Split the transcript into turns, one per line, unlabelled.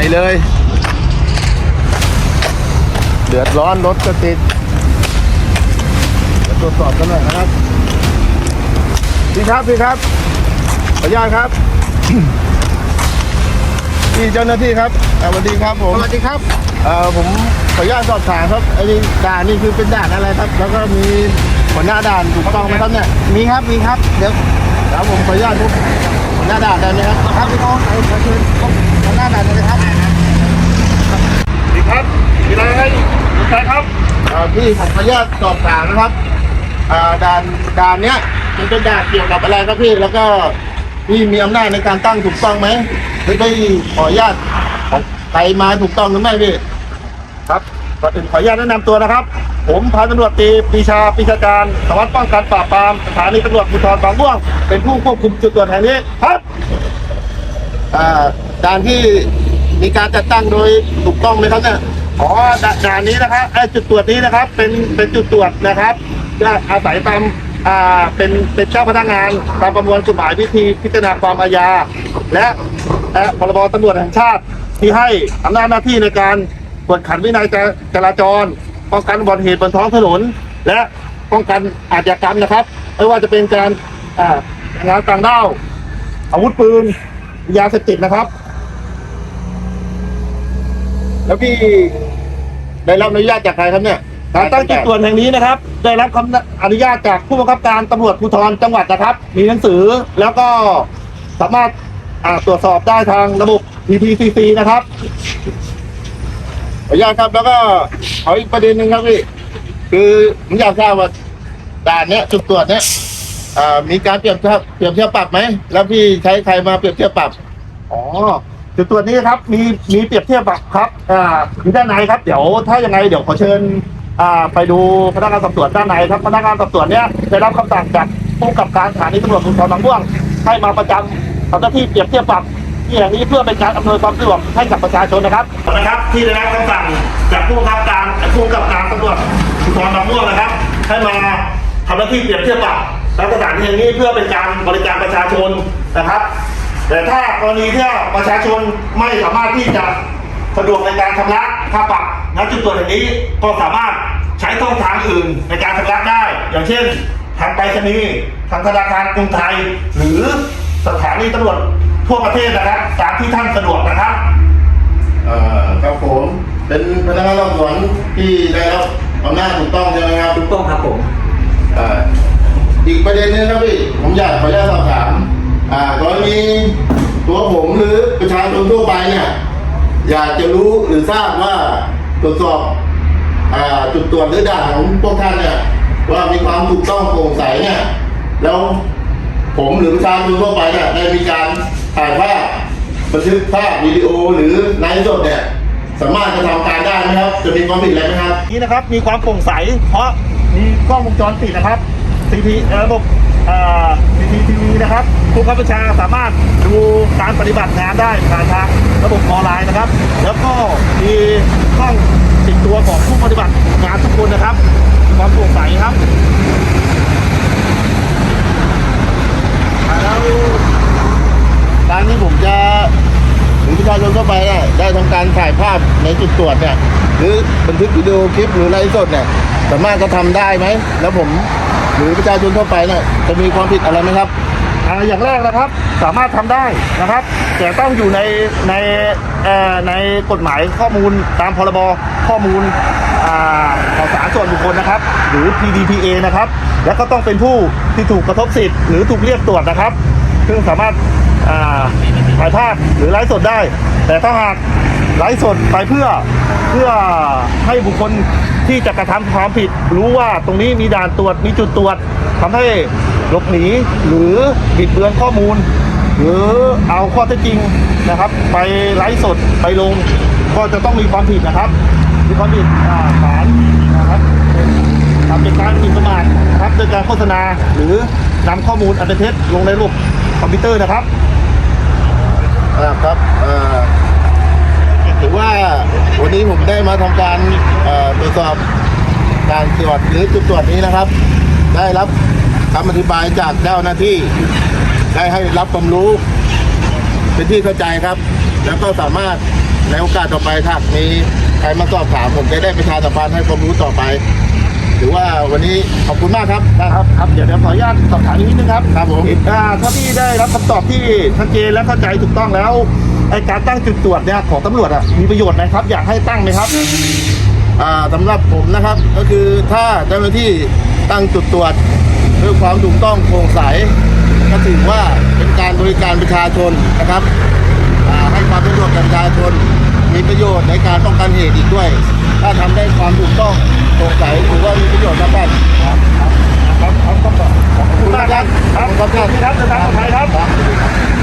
ญ่เลย เดือดร้อนรถก็ติดเดี๋ยวตรวจสอบกันหน่อยนะครับพี่ครับพี่ครับขออนุญาตครับพี่เจ้าหน้าที่ครับอ่าสวัสดีครับผม
สวัสดีครับ
เอ่อผมขออนุญาตสอบถามครับไอ้นี่ด่านนี่คือเป็นด่านอะไรครับ แล้วก็มีหัวหน้าด่านถูกต้องไหมครับเนี่ย
มีครับมีครับเดี๋ยว
ครับผมขออนุญาตทุกหัว หน้าด่านได้ไหมครับ
ครับพี่น้องไปขอเชิญพบหัวหน้าด่านเลยครับ
ดีครับมีอะไรให้ดูใครครับเอ่อพี่ผมขออนุญาตสอบถามนะครับอ่าด่านด่านเนี้ยมันเป็นด่านเกี่ยวกับอะไรครับพี่แล้วก็พี่มีอำนาจในการตั้งถูกต้องไหมหรือได้ขออนุญาตของใครมาถูกต้องหรือไม่พี่ครับก่อนอื่นขออนุญาตแนะนำตัวนะครับ ผมพันตำรวจตรีปรีชาปรีชาการสารวัสดิ์ป้องกันปราบปรามสถานีตำรวจภูธรบางม่วง เป็นผู้ควบคุมจุดตรวจแห่งนี้ครับอ่าด่านที่มีการจัดตั้งโดยถูกต้องไหมครับเนี่ยอ๋อดด่านนี้นะครับไอ้จุดตรวจนี้นะครับ เป็นเป็นจุดตรวจนะครับจะอาศัยตามอ่าเป็นเป็นเจ้าพนักงานตามประมวลกฎหมายวิธีพิจารณาความอาญาและและพรบตำรวจแห่งชาติที่ให้อำนาจหน้าที่ในการกวดขันวินัยจราจราจร ป้องกันอุบัติเหตุบนท้องถนน และป้องกันอาชญากรรมนะครับ ไม่ว่าจะเป็นการงานต่างด้าวอาวุธปืน ยาเสพติดนะครับ แล้วพี่ได้รับอนุญาตจากใครครับเนี่ยการตั้งจุดตรวจแห่งนี้นะครับ ได้รับคำอนุญาตจากผู้บังคับการตำรวจภูธรจังหวัดนะครับ มีหนังสือแล้วก็สามารถตรวจสอบได้ทางระบบ PPCC นะครับ ออนุญาตครับแล้วก็ขออีกประเด็นหนึ่งครับพี่คือผมอยากทราบว่าด่านเนี้ยจุดตรวจเนี้ยอ่ามีการเปรียบเทียบเปรียบเทียบปรับไหมแล้วพี่ใช้ใครมาเปรียบเทียบปรับอ๋อจุดตรวจนี้ครับ มีมีเปรียบเทียบปรับครับอ่าอยู่ด้านในครับเดี๋ยวถ้ายังไงเดี๋ยวขอเชิญอ่าไปดูพนักงานสอบสวนด้านในครับพนักงานสอบสวนเนี้ยได้รับคำสั่งจากผู้กำกับการสถานีตำรวจภูธรบางม่วงให้มาประจำทำหน้าที่เปรียบเทียบปรับ ที่แห่งนี้เพื่อเป็นการอำนวยความสะดวกให้กับประชาชนนะครับนะครับ ที่ได้รับคำสั่งจากผู้กำกับการผู้กำกับการตำรวจภูธรบางม่วงนะครับให้มาทำหน้าที่เปรียบเทียบปรับและสถานที่แห่งนี้เพื่อเป็นการบริการประชาชนนะครับ แต่ถ้ากรณีที่ประชาชนไม่สามารถที่จะสะดวกในการชำระค่าปรับณจุดตรวจแห่งนี้ก็สามารถใช้ช่องทางอื่นในการชำระได้ อย่างเช่นทางไปรษณีย์ทางธนาคารกรุงไทย หรือสถานีตำรวจ ทั่วประเทศนะครับตามที่ท่านสะดวกนะครับเอ่อครับผมเป็นพนักงานสอบสวนที่ได้รับอำนาจถูกต้องใช่ไหมครับ
ถูกต้องครับผม
เอ่ออีกประเด็นหนึงครับพี่ผมอยากขออนุญาตสอบถามอ่ากรณีตัวผมหรือประชาชนทั่วไปเนี่ยอยากจะรู้หรือทราบว่าตรวจสอบอ่าจุดตรวจหรือด่านของพวกท่านเนี่ยว่ามีความถูกต้องโปร่งใสเนี่ยแล้วผมหรือประชาชนทั่วไปเนี่ยได้มีการ ถ่ายภาพบันทึกภาพวิดีโอหรือไลฟ์สดเนี่ยสามารถจะทำการได้ไหมครับจะมีความผิดอะไรไหมครับ นี่นะครับมีความโปร่งใส เพราะมีกล้องวงจรปิดนะครับ CP เอ่อระบบเอ่อ CCTV นะครับผู้ขับประชาสามารถดูการปฏิบัติงานได้ผ่านทางระบบออนไลน์นะครับ แล้วก็มีกล้องติดตัวของผู้ปฏิบัติงานทุกคนนะครับมีความโปร่งใสครับอ่าแล้วการที่ผมจะหรือประชาชนทั่วไปเนี่ยได้ทำ การถ่ายภาพในจุดตรวจเนี่ยหรือบันทึกวิดีโอคลิปหรือไลฟ์สดเนี่ยสามารถจะทำได้ไหม แล้วผมหรือประชาชนทั่วไปเนี่ยจะมีความผิดอะไรไหมครับ อ่าอย่างแรกนะครับสามารถทำได้นะครับ แต่ต้องอยู่ในในเอ่อในกฎหมายข้อมูลตามพรบข้อมูลอ่าข่าวสารส่วนบุคคลนะครับ หรือ PDPA นะครับ แล้วก็ต้องเป็นผู้ที่ถูกกระทบสิทธิ์หรือถูกเรียกตรวจนะครับ ซึ่งสามารถ อ่าถ่ายภาพหรือไลฟ์สดได้ แต่ถ้าหากไลฟ์สดไปเพื่อเพื่อให้บุคคลที่จะกระทำความผิด รู้ว่าตรงนี้มีด่านตรวจมีจุดตรวจทำให้หลบหนีหรือบิดเบือนข้อมูล หรือเอาข้อเท็จจริงนะครับ ไปไลฟ์สดไปลง ก็จะต้องมีความผิดนะครับมีความผิดฐานนะครับเป็นทำเป็นการหมิ่นประมาทนะครับโดยการโฆษณาหรือนำข้อมูลอันเป็นเท็จลงในระบบคอมพิวเตอร์นะครับ ครับถือว่าวันนี้ผมได้มาทำการตรวจสอบการตรวจหรือจุดตรวจนี้นะครับ ได้รับคำอธิบายจากเจ้าหน้าที่ ได้ให้รับความรู้ เป็นที่เข้าใจครับ แล้วก็สามารถ
ในโอกาสต่อไปถ้ามีใครมาสอบถามผมจะได้ประชาสัมพันธ์ให้ความรู้ต่อไป หรือว่าวันนี้ขอบคุณมากครับ
ครับครับเดี๋ยวเดี๋ยวขออนุญาตสอบถามอีกนิดนึงครับ
ครับผม
อ่าถ้าพี่ได้รับคำตอบที่ชัดเจนและเข้าใจถูกต้องแล้วไอการตั้งจุดตรวจเนี่ยของตำรวจอะมีประโยชน์ไหมครับ อยากให้ตั้งไหมครับ
อ่าสำหรับผมนะครับ ก็คือถ้าเจ้าหน้าที่ตั้งจุดตรวจด้วยความถูกต้องโปร่งใสก็ถือว่าเป็นการบริการประชาชนนะครับอ่าให้ความประโยชน์กับประชาชนมีประโยชน์ในการป้องกันเหตุอีกด้วย ถ้าทำได้ความถูกต้องโปร่งใสถือว่ามีประโยชน์ครับ
ครับครับครับขอบคุณมากครับ
ขอบคุณครับ
ครับขอบครับเดินทางปลอดภัยครับ